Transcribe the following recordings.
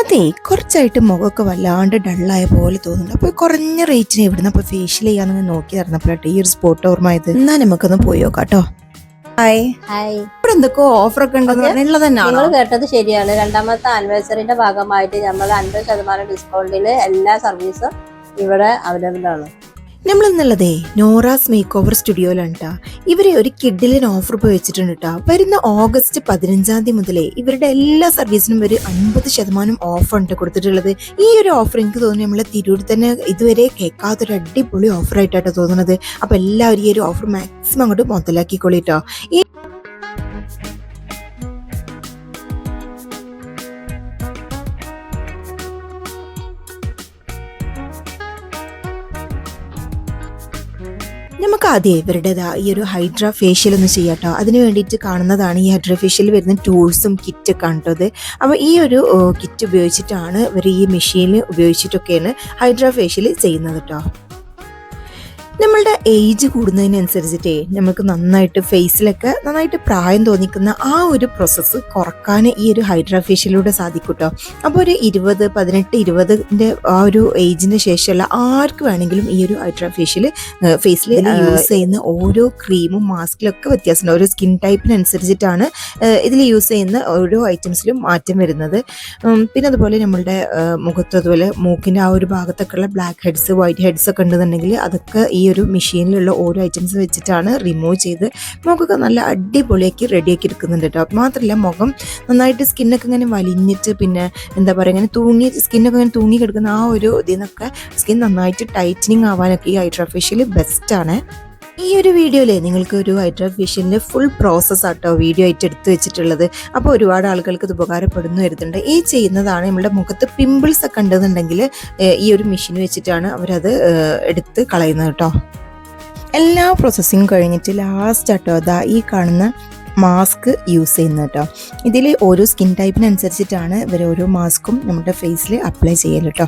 അതെ കുറച്ചായിട്ട് മുഖമൊക്കെ വല്ലാണ്ട് ഡള്ളായ പോലെ തോന്നുന്നുണ്ട്. അപ്പോൾ കുറഞ്ഞ റേറ്റിന് എവിടുന്ന് അപ്പോൾ ഫേഷ്യൽ ചെയ്യാന്ന് നോക്കി നടന്നപ്പോഴാട്ടെ ഈ ഒരു സ്പോട്ട് ഓർമ്മയത് എന്നാ നമുക്കൊന്ന് പോയി കേട്ടോ ഹായ് ഹായ് ഇവിടെ ഓഫർ ഉണ്ടെന്ന് നിങ്ങൾ കേട്ടത് ശരിയാണ്. രണ്ടാമത്തെ ആനിവേഴ്സറിന്റെ ഭാഗമായിട്ട് നമ്മൾ അൻപത് ശതമാനം ഡിസ്കൗണ്ടിൽ എല്ലാ സർവീസും ഇവിടെ അവൈലബിൾ ആണ്. നമ്മൾ ഇന്നുള്ളതേ നോറാസ് മേക്ക് ഓവർ സ്റ്റുഡിയോയിലാണ് കേട്ടോ ഇവരെ ഒരു കിഡിലിന് ഓഫർ പോയി വെച്ചിട്ടുണ്ട് കേട്ടോ വരുന്ന ഓഗസ്റ്റ് പതിനഞ്ചാം തീയതി മുതലേ ഇവരുടെ എല്ലാ സർവീസിനും ഒരു അൻപത് ശതമാനം ഓഫർ ഉണ്ട് കൊടുത്തിട്ടുള്ളത്. ഈ ഒരു ഓഫർ എനിക്ക് തോന്നുന്നു നമ്മളെ തിരൂർ തന്നെ ഇതുവരെ കേൾക്കാത്തൊരു അടിപൊളി ഓഫർ ആയിട്ടാട്ടോ തോന്നുന്നത്. അപ്പോൾ എല്ലാവരും ഈ ഒരു ഓഫർ മാക്സിമം അങ്ങോട്ട് മുതലാക്കിക്കോളിട്ടോ. ഈ നമുക്ക് ആദ്യം ഇവരുടേതാ ഈ ഒരു ഹൈഡ്ര ഫേഷ്യൽ ഒന്ന് ചെയ്യാട്ടോ. അതിന് വേണ്ടിയിട്ട് കാണുന്നതാണ് ഈ ഹൈഡ്ര ഫേഷ്യൽ വരുന്ന ടൂൾസും കിറ്റൊക്കെ കണ്ടത് അപ്പോൾ ഈ ഒരു കിറ്റ് ഉപയോഗിച്ചിട്ടാണ് ഇവർ ഈ മെഷീനിൽ ഉപയോഗിച്ചിട്ടൊക്കെയാണ് ഹൈഡ്ര ഫേഷ്യൽ ചെയ്യുന്നത് കേട്ടോ നമ്മളുടെ ഏജ് കൂടുന്നതിനനുസരിച്ചിട്ടേ നമുക്ക് നന്നായിട്ട് ഫേസിലൊക്കെ നന്നായിട്ട് പ്രായം തോന്നിക്കുന്ന ആ ഒരു പ്രോസസ്സ് കുറയ്ക്കാൻ ഈ ഒരു ഹൈഡ്രാഫേഷ്യലൂടെ സാധിക്കും കേട്ടോ അപ്പോൾ ഒരു ഇരുപത് പതിനെട്ട് ഇരുപതിന്റെ ആ ഒരു ഏജിന് ശേഷമുള്ള ആർക്ക് വേണമെങ്കിലും ഈ ഒരു ഹൈഡ്രാഫേഷ്യൽ ഫേസിൽ യൂസ് ചെയ്യുന്ന ഓരോ ക്രീമും മാസ്കിലൊക്കെ വ്യത്യാസമുണ്ട്. ഓരോ സ്കിൻ ടൈപ്പിനനുസരിച്ചിട്ടാണ് ഇതിൽ യൂസ് ചെയ്യുന്ന ഓരോ ഐറ്റംസിലും മാറ്റം വരുന്നത്. പിന്നെ അതുപോലെ നമ്മളുടെ മുഖത്ത് അതുപോലെ മൂക്കിന്റെ ആ ഒരു ഭാഗത്തൊക്കെയുള്ള ബ്ലാക്ക് ഹെഡ്സ് വൈറ്റ് ഹെഡ്സ് ഒക്കെ ഉണ്ടെന്നുണ്ടെങ്കിൽ അതൊക്കെ ഈ ഒരു മെഷീനിലുള്ള ഓരോ ഐറ്റംസ് വെച്ചിട്ടാണ് റിമൂവ് ചെയ്ത് മുഖമൊക്കെ നല്ല അടിപൊളിയാക്കി റെഡിയാക്കി എടുക്കുന്നുണ്ട് കേട്ടോ മാത്രമല്ല മുഖം നന്നായിട്ട് സ്കിന്നൊക്കെ ഇങ്ങനെ വലിഞ്ഞിട്ട് പിന്നെ എന്താ പറയുക ഇങ്ങനെ തൂങ്ങി സ്കിന്നൊക്കെ ഇങ്ങനെ തൂങ്ങി കിടക്കുന്ന ആ ഒരു ഇതിൽ നിന്നൊക്കെ സ്കിൻ നന്നായിട്ട് ടൈറ്റനിങ് ആവാനൊക്കെ ഈ ഹൈഡ്രാ ഫേഷ്യൽ ബെസ്റ്റാണ് ഈ ഒരു വീഡിയോയിലെ നിങ്ങൾക്ക് ഒരു ഹൈഡ്രാ ഫിഷിന്റെ ഫുൾ പ്രോസസ്സ് ആട്ടോ വീഡിയോ ആയിട്ട് എടുത്തു വെച്ചിട്ടുള്ളത്. അപ്പോൾ ഒരുപാട് ആളുകൾക്ക് ഇത് ഉപകാരപ്പെടുന്നു വരുന്നുണ്ട് ഈ ചെയ്യുന്നതാണ് നമ്മുടെ മുഖത്ത് പിമ്പിൾസ് ഒക്കെ ഉണ്ടെന്നുണ്ടെങ്കിൽ ഈ ഒരു മെഷീൻ വെച്ചിട്ടാണ് അവരത് എടുത്ത് കളയുന്നത് കേട്ടോ. എല്ലാ പ്രോസസ്സിങ് കഴിഞ്ഞിട്ട് ലാസ്റ്റ് ആട്ടോ അതാ ഈ കാണുന്ന മാസ്ക് യൂസ് ചെയ്യുന്നത് കേട്ടോ. ഇതിൽ ഓരോ സ്കിൻ ടൈപ്പിനനുസരിച്ചിട്ടാണ് ഇവർ ഓരോ മാസ്കും നമ്മുടെ ഫേസിൽ അപ്ലൈ ചെയ്യൽ കേട്ടോ.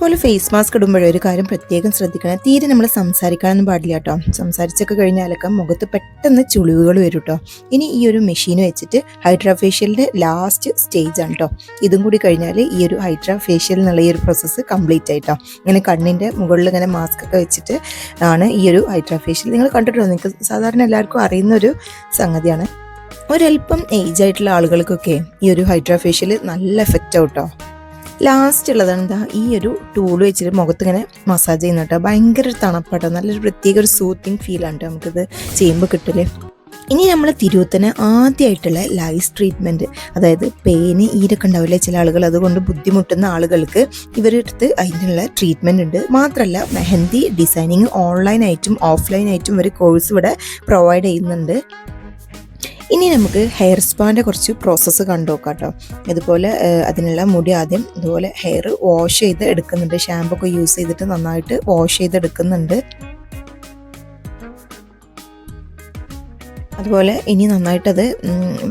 ഇതുപോലെ ഫേസ് മാസ്ക് ഇടുമ്പോഴേ ഒരു കാര്യം പ്രത്യേകം ശ്രദ്ധിക്കണം. തീരെ നമ്മൾ സംസാരിക്കാനൊന്നും പാടില്ല കേട്ടോ സംസാരിച്ചൊക്കെ കഴിഞ്ഞാലൊക്കെ മുഖത്ത് പെട്ടെന്ന് ചുളിവുകൾ വരും കേട്ടോ ഇനി ഈ ഒരു മെഷീൻ വെച്ചിട്ട് ഹൈഡ്രാ ഫേഷ്യലിന്റെ ലാസ്റ്റ് സ്റ്റേജ് ആണ് കേട്ടോ ഇതും കൂടി കഴിഞ്ഞാൽ ഈ ഒരു ഹൈഡ്രാ ഫേഷ്യൽ എന്നുള്ള ഈ ഒരു പ്രോസസ്സ് കംപ്ലീറ്റ് ആയിട്ടോ ഇങ്ങനെ കണ്ണിന്റെ മുകളിൽ ഇങ്ങനെ മാസ്ക് ഒക്കെ വെച്ചിട്ട് ആണ് ഈ ഒരു ഹൈഡ്രാ ഫേഷ്യൽ നിങ്ങൾ കണ്ടിട്ടുണ്ടോ? നിങ്ങൾക്ക് സാധാരണ എല്ലാവർക്കും അറിയുന്ന ഒരു സംഗതിയാണ്. ഒരല്പം ഏജ് ആയിട്ടുള്ള ആളുകൾക്കൊക്കെ ഈ ഒരു ഹൈഡ്രാ ഫേഷ്യൽ നല്ല എഫക്റ്റ് ആവട്ടോ ലാസ്റ്റ് ഉള്ളതാണ് എന്താ ഈ ഒരു ടൂൾ വെച്ചിട്ട് മുഖത്ത് ഇങ്ങനെ മസാജ് ചെയ്യുന്ന കേട്ടോ. ഭയങ്കര തണുപ്പാട്ടോ. നല്ലൊരു പ്രത്യേക ഒരു സൂത്തിങ് ഫീലാണ് കേട്ടോ നമുക്കിത് ചെയ്യുമ്പോൾ കിട്ടില്ലേ ഇനി നമ്മൾ തിരുവത്തിന് ആദ്യമായിട്ടുള്ള ലൈസ് ട്രീറ്റ്മെന്റ് അതായത് പേന് ഈരൊക്കെ ഉണ്ടാവില്ലേ ചില ആളുകൾ അതുകൊണ്ട് ബുദ്ധിമുട്ടുന്ന ആളുകൾക്ക് ഇവരുടെ അടുത്ത് അതിനുള്ള ട്രീറ്റ്മെന്റ് ഉണ്ട്. മാത്രമല്ല മെഹന്തി ഡിസൈനിങ് ഓൺലൈനായിട്ടും ഓഫ്ലൈനായിട്ടും ഒരു കോഴ്സ് ഇവിടെ പ്രൊവൈഡ് ചെയ്യുന്നുണ്ട്. ഇനി നമുക്ക് ഹെയർ സ്പാന്റെ കുറച്ച് പ്രോസസ്സ് കണ്ടു കേട്ടോ ഇതുപോലെ അതിനുള്ള മുടി ആദ്യം ഇതുപോലെ ഹെയർ വാഷ് ചെയ്ത് എടുക്കുന്നുണ്ട്. ഷാമ്പു യൂസ് ചെയ്തിട്ട് നന്നായിട്ട് വാഷ് ചെയ്ത് അതുപോലെ ഇനി നന്നായിട്ടത്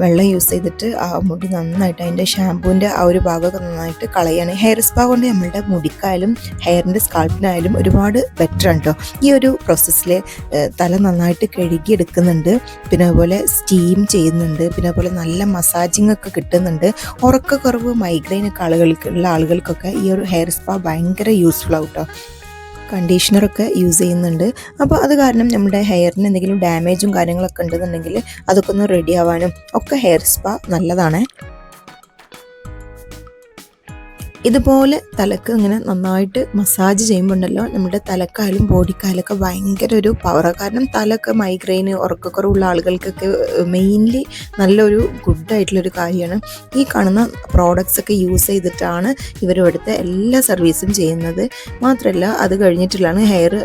വെള്ളം യൂസ് ചെയ്തിട്ട് ആ മുടി നന്നായിട്ട് അതിന്റെ ഷാമ്പൂവിന്റെ ആ ഒരു ഭാഗമൊക്കെ നന്നായിട്ട് കളയാണ്. ഹെയർ സ്പാ കൊണ്ട് നമ്മളുടെ മുടിക്കായാലും ഹെയറിന്റെ സ്കാൾപ്പിനായാലും ഒരുപാട് ബെറ്റർ ആണ് കേട്ടോ ഈ ഒരു പ്രോസസ്സിൽ തല നന്നായിട്ട് കഴുകിയെടുക്കുന്നുണ്ട്. പിന്നെ അതുപോലെ സ്റ്റീം ചെയ്യുന്നുണ്ട്. പിന്നെ അതുപോലെ നല്ല മസാജിങ് ഒക്കെ കിട്ടുന്നുണ്ട്. ഉറക്കക്കുറവ് മൈഗ്രെയിൻ ഒക്കെ ആളുകൾക്ക് ഉള്ള ആളുകൾക്കൊക്കെ ഈ ഒരു ഹെയർ സ്പാ ഭയങ്കര യൂസ്ഫുൾ ആവും കേട്ടോ കണ്ടീഷണറൊക്കെ യൂസ് ചെയ്യുന്നുണ്ട്. അപ്പോൾ അത് കാരണം നമ്മുടെ ഹെയറിന് എന്തെങ്കിലും ഡാമേജും കാര്യങ്ങളൊക്കെ ഉണ്ടെന്നുണ്ടെങ്കിൽ അതൊക്കെ ഒന്ന് റെഡി ആവാനും ഒക്കെ ഹെയർ സ്പാ നല്ലതാണ്. ഇതുപോലെ തലക്ക് ഇങ്ങനെ നന്നായിട്ട് മസാജ് ചെയ്യുമ്പോണ്ടല്ലോ നമ്മുടെ തലക്കായാലും ബോഡിക്കായാലൊക്കെ ഭയങ്കര ഒരു പവറാണ് കാരണം തലക്ക് മൈഗ്രെയിൻ ഉറക്കക്കുറവുള്ള ആളുകൾക്കൊക്കെ മെയിൻലി നല്ലൊരു ഗുഡായിട്ടുള്ളൊരു കാര്യമാണ്. ഈ കാണുന്ന പ്രോഡക്റ്റ്സ് ഒക്കെ യൂസ് ചെയ്തിട്ടാണ് ഇവർ ഇവിടുത്തെ എല്ലാ സർവീസും ചെയ്യുന്നത്. മാത്രമല്ല അത് കഴിഞ്ഞിട്ടുള്ളതാണ് ഹെയർ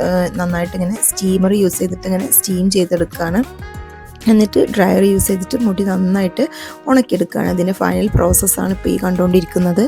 നന്നായിട്ട് ഇങ്ങനെ സ്റ്റീമർ യൂസ് ചെയ്തിട്ട് ഇങ്ങനെ സ്റ്റീം ചെയ്തെടുക്കുകയാണ് എന്നിട്ട് ഡ്രയർ യൂസ് ചെയ്തിട്ട് മുടി നന്നായിട്ട് ഉണക്കിയെടുക്കുകയാണ് അതിന്റെ ഫൈനൽ പ്രോസസ്സാണ് ഇപ്പോൾ ഈ കണ്ടുകൊണ്ടിരിക്കുന്നത്.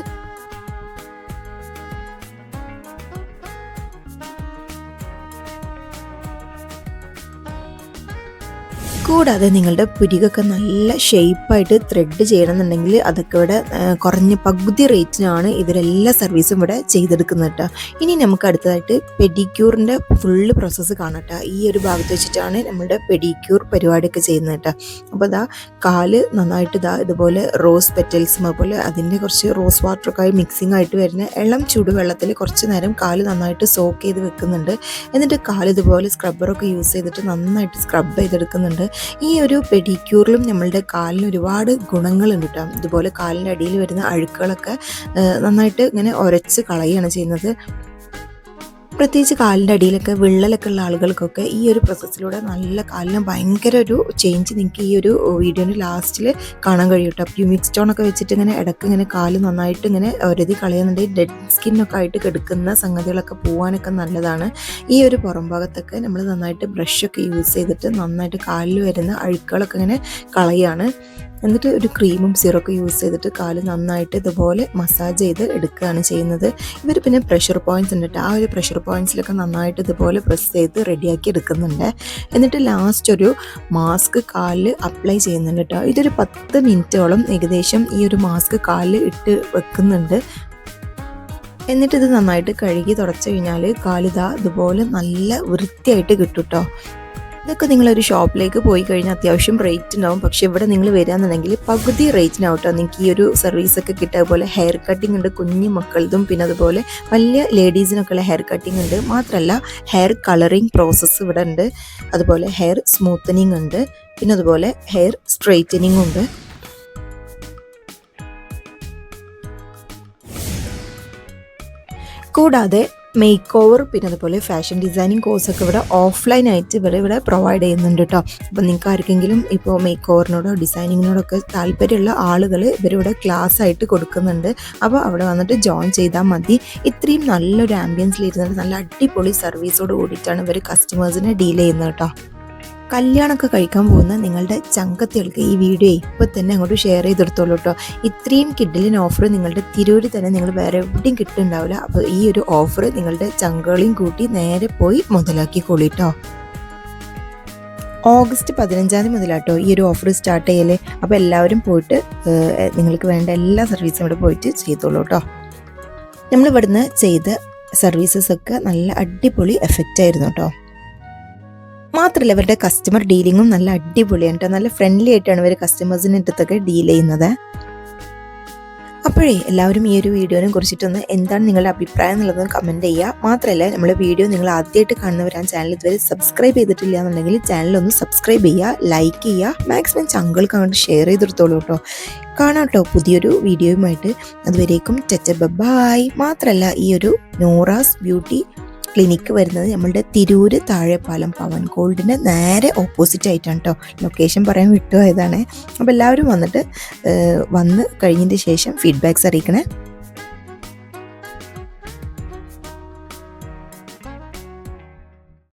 കൂടാതെ നിങ്ങളുടെ പുരികൊക്കെ നല്ല ഷേപ്പായിട്ട് ത്രെഡ് ചെയ്യണമെന്നുണ്ടെങ്കിൽ അതൊക്കെ ഇവിടെ കുറഞ്ഞ പകുതി റേറ്റിനാണ് ഇവരെല്ലാ സർവീസും ഇവിടെ ചെയ്തെടുക്കുന്നത് കേട്ടോ ഇനി നമുക്ക് അടുത്തതായിട്ട് പെഡിക്യൂറിന്റെ ഫുള്ള് പ്രോസസ്സ് കാണാം കേട്ടോ ഈ ഒരു ഭാഗത്ത് വെച്ചിട്ടാണ് നമ്മുടെ പെഡിക്യൂർ പരിപാടിയൊക്കെ ചെയ്യുന്നത് കേട്ടോ അപ്പോൾ ഇതാ കാൽ നന്നായിട്ട് ഇതാ ഇതുപോലെ റോസ് പെറ്റൽസും അതുപോലെ അതിന്റെ കുറച്ച് റോസ് വാട്ടറൊക്കെ ആയി മിക്സിംഗ് ആയിട്ട് വരുന്ന ഇളം ചൂടുവെള്ളത്തിൽ കുറച്ച് നേരം കാൽ നന്നായിട്ട് സോക്ക് ചെയ്ത് വെക്കുന്നുണ്ട്. എന്നിട്ട് കാൽ ഇതുപോലെ സ്ക്രബ്ബറൊക്കെ യൂസ് ചെയ്തിട്ട് നന്നായിട്ട് സ്ക്രബ് ചെയ്തെടുക്കുന്നുണ്ട്. ഈ ഒരു പെഡിക്യൂറിലും നമ്മളുടെ കാലിന് ഒരുപാട് ഗുണങ്ങളുണ്ട് കേട്ടോ. ഇതുപോലെ കാലിന്റെ അടിയിൽ വരുന്ന അഴുക്കുകളൊക്കെ നന്നായിട്ട് ഇങ്ങനെ ഉരച്ച് കളയുകയാണ് ചെയ്യുന്നത്. പ്രത്യേകിച്ച് കാലിന്റെ അടിയിലൊക്കെ വിള്ളലൊക്കെ ഉള്ള ആളുകൾക്കൊക്കെ ഈ ഒരു പ്രോസസ്സിലൂടെ നല്ല കാലിന് ഭയങ്കര ഒരു ചേഞ്ച് നിങ്ങൾക്ക് ഈ ഒരു വീഡിയോന്റെ ലാസ്റ്റിൽ കാണാൻ കഴിയും കേട്ടോ പ്യൂമിക് സ്റ്റോൺ ഒക്കെ വെച്ചിട്ട് ഇങ്ങനെ ഇടയ്ക്ക് ഇങ്ങനെ കാൽ നന്നായിട്ട് ഇങ്ങനെ ഒരുതി കളയുന്നുണ്ടെങ്കിൽ ഡെഡ് സ്കിന്നൊക്കെ ആയിട്ട് കിടക്കുന്ന സംഗതികളൊക്കെ പോകാനൊക്കെ നല്ലതാണ്. ഈ ഒരു പുറം ഭാഗത്തൊക്കെ നമ്മൾ നന്നായിട്ട് ബ്രഷൊക്കെ യൂസ് ചെയ്തിട്ട് നന്നായിട്ട് കാലിൽ വരുന്ന അഴുക്കുകളൊക്കെ ഇങ്ങനെ കളയാണ്. എന്നിട്ട് ഒരു ക്രീമും സിറൊക്കെ യൂസ് ചെയ്തിട്ട് കാൽ നന്നായിട്ട് ഇതുപോലെ മസാജ് ചെയ്ത് എടുക്കുകയാണ് ചെയ്യുന്നത്. ഇവർ പിന്നെ പ്രഷർ പോയിന്റ്സ് ഉണ്ട് ആ ഒരു പ്രഷർ പോയിന്റ്സിലൊക്കെ നന്നായിട്ട് ഇതുപോലെ പ്രസ് ചെയ്ത് റെഡിയാക്കി എടുക്കുന്നുണ്ട്. എന്നിട്ട് ലാസ്റ്റ് ഒരു മാസ്ക് കാലിൽ അപ്ലൈ ചെയ്യുന്നുണ്ട് കേട്ടോ ഇതൊരു പത്ത് മിനിറ്റോളം ഏകദേശം ഈ ഒരു മാസ്ക് കാലിൽ ഇട്ട് വെക്കുന്നുണ്ട്. എന്നിട്ട് ഇത് നന്നായിട്ട് കഴുകി തുടച്ചു കഴിഞ്ഞാൽ കാലിതാ ഇതുപോലെ നല്ല വൃത്തിയായിട്ട് കിട്ടും കേട്ടോ ഇതൊക്കെ നിങ്ങളൊരു ഷോപ്പിലേക്ക് പോയി കഴിഞ്ഞാൽ അത്യാവശ്യം റേറ്റ് ഉണ്ടാവും. പക്ഷെ ഇവിടെ നിങ്ങൾ വരികയെന്നുണ്ടെങ്കിൽ പകുതി റേറ്റിനാവട്ടോ നിങ്ങൾക്ക് ഈ ഒരു സർവീസ് ഒക്കെ കിട്ടുക. പോലെ ഹെയർ കട്ടിംഗ് ഉണ്ട് കുഞ്ഞു മക്കളതും പിന്നെ അതുപോലെ വലിയ ലേഡീസിനൊക്കെ ഉള്ള ഹെയർ കട്ടിംഗ് ഉണ്ട്. മാത്രമല്ല ഹെയർ കളറിങ് പ്രോസസ്സ് ഇവിടെ ഉണ്ട്. അതുപോലെ ഹെയർ സ്മൂത്തനിങ് ഉണ്ട്. പിന്നെ അതുപോലെ ഹെയർ സ്ട്രെയിറ്റനിങ് ഉണ്ട്. കൂടാതെ മേക്ക് ഓവർ പിന്നെ അതുപോലെ ഫാഷൻ ഡിസൈനിങ് കോഴ്സൊക്കെ ഇവിടെ ഓഫ്ലൈൻ ആയിട്ട് ഇവിടെ ഇവിടെ പ്രൊവൈഡ് ചെയ്യുന്നുണ്ട് കേട്ടോ അപ്പോൾ നിങ്ങൾക്ക് ആർക്കെങ്കിലും ഇപ്പോൾ മേക്ക് ഓവറിനോടോ ഡിസൈനിങ്ങിനോടൊക്കെ താല്പര്യമുള്ള ആളുകൾ ഇവരിവിടെ ക്ലാസ് ആയിട്ട് കൊടുക്കുന്നുണ്ട്. അപ്പോൾ അവിടെ വന്നിട്ട് ജോയിൻ ചെയ്താൽ മതി. ഇത്രയും നല്ലൊരു ആംബിയൻസിൽ ഇരുന്നിട്ട് നല്ല അടിപൊളി സർവീസോട് കൂടിയിട്ടാണ് ഇവർ കസ്റ്റമേഴ്സിനെ ഡീൽ ചെയ്യുന്നത് കേട്ടോ കല്യാണമൊക്കെ കഴിക്കാൻ പോകുന്ന നിങ്ങളുടെ ചങ്കത്തികൾക്ക് ഈ വീഡിയോ ഇപ്പോൾ തന്നെ അങ്ങോട്ട് ഷെയർ ചെയ്തെടുത്തോളൂ കേട്ടോ. ഇത്രയും കിഡിലിന് ഓഫർ നിങ്ങളുടെ തിരൂരിൽ തന്നെ നിങ്ങൾ വേറെ എവിടെയും കിട്ടുന്നുണ്ടാവില്ല. അപ്പോൾ ഈ ഒരു ഓഫർ നിങ്ങളുടെ ചങ്കുകളെയും കൂട്ടി നേരെ പോയി മുതലാക്കിക്കോളൂ കേട്ടോ. ഓഗസ്റ്റ് പതിനഞ്ചാം തീയതി മുതലാട്ടോ ഈ ഒരു ഓഫർ സ്റ്റാർട്ട് ചെയ്യൽ. അപ്പോൾ എല്ലാവരും പോയിട്ട് നിങ്ങൾക്ക് വേണ്ട എല്ലാ സർവീസും ഇവിടെ പോയിട്ട് ചെയ്തോളൂ കേട്ടോ. നമ്മളിവിടുന്ന് ചെയ്ത സർവീസസ് ഒക്കെ നല്ല അടിപൊളി എഫക്റ്റ് ആയിരുന്നു കേട്ടോ. മാത്രമല്ല ഇവരുടെ കസ്റ്റമർ ഡീലിങ്ങും നല്ല അടിപൊളിയാണ് കേട്ടോ നല്ല ഫ്രണ്ട്ലി ആയിട്ടാണ് ഇവർ കസ്റ്റമേഴ്സിന്റെ അടുത്തൊക്കെ ഡീൽ ചെയ്യുന്നത്. അപ്പോഴേ എല്ലാവരും ഈ ഒരു വീഡിയോനെ കുറിച്ചിട്ടൊന്ന് എന്താണ് നിങ്ങളുടെ അഭിപ്രായം എന്നുള്ളത് കമന്റ് ചെയ്യുക. മാത്രമല്ല നമ്മുടെ വീഡിയോ നിങ്ങൾ ആദ്യമായിട്ട് കാണുന്നവരാ ചാനൽ ഇതുവരെ സബ്സ്ക്രൈബ് ചെയ്തിട്ടില്ല എന്നുണ്ടെങ്കിൽ ചാനലൊന്ന് സബ്സ്ക്രൈബ് ചെയ്യുക ലൈക്ക് ചെയ്യുക. മാക്സിമം ചങ്കൾക്ക് അങ്ങോട്ട് ഷെയർ ചെയ്തെടുത്തോളൂ കേട്ടോ കാണാം കേട്ടോ പുതിയൊരു വീഡിയോയുമായിട്ട്. അതുവരേക്കും ടെറ്റ ബബായ് മാത്രമല്ല ഈ ഒരു നോറാസ് ബ്യൂട്ടി ക്ലിനിക്ക് വരുന്നത് നമ്മളുടെ തിരൂര് താഴെപ്പാലം പവൻ ഗോൾഡിന് നേരെ ഓപ്പോസിറ്റ് ആയിട്ടാണ് കേട്ടോ ലൊക്കേഷൻ പറയാൻ വിട്ടുപോയതാണ് അപ്പോൾ എല്ലാവരും വന്നിട്ട് വന്ന് കഴിഞ്ഞതിന് ശേഷം ഫീഡ്ബാക്ക്സ് അറിയിക്കണേ.